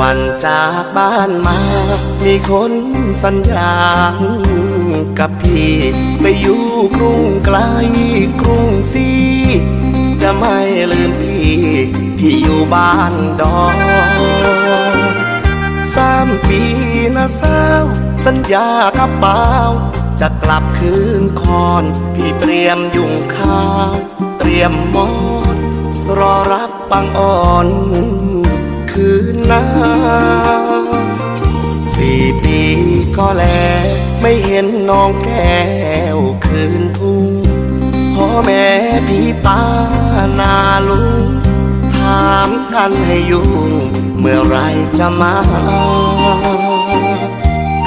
วันจากบ้านมา มีคนสัญญากับพี่ ไปอยู่กรุงไกลกรุงศรีจะไม่ลืมพี่ พี่อยู่บ้านดอนสามปีนะสาวสัญญากับเปล่าจะกลับคืนคอน พี่เตรียมยุงข้าว เตรียมมอน รอรับปังอ่อน คืนน้าสี่ปีก็แล้วไม่เห็นน้องแก้วคืนทุ่งพ่อแม่พี่ป้านาลุง ถามกันให้ยุ่ง เมื่อไรจะมา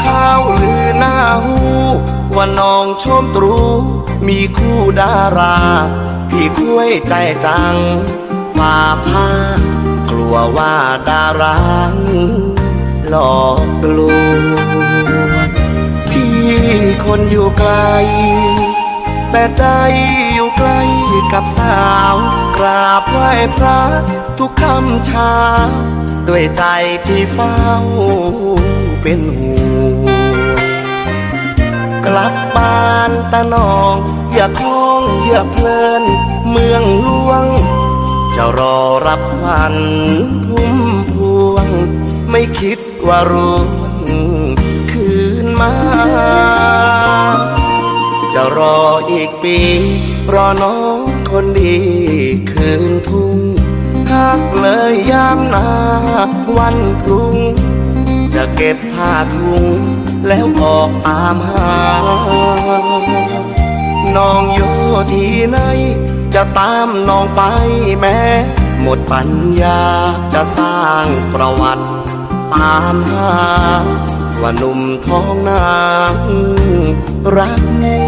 ข้าวลือหน้าหูว่าน้องชมตรู มีคู่ดารา พี่คุ้ยใจจังฝ่าผ้า วว่าดาราหลอกลวงพี่คนอยู่ไกล แต่ใจอยู่ใกล้กับสาวกราบไหว้พระทุกคำเช้าด้วยใจที่เฝ้าเป็นห่วงกลับบ้านตะนอง อย่าคล้องอย่าเพลิน จะรอรับวันพุ่มพวง ไม่คิดว่ารุ่งคืนมา จะรออีกปี รอน้องคนดีคืนทุ่งหักเลยยามนาวันพรุ่ง จะเก็บผ้าถุงแล้วออกตามหาน้อง ที่ไหน จะตามน้องไปแม้ หมดปัญญาจะสร้างประวัติ ตามหา ว่าหนุ่มท้องนางรักจริง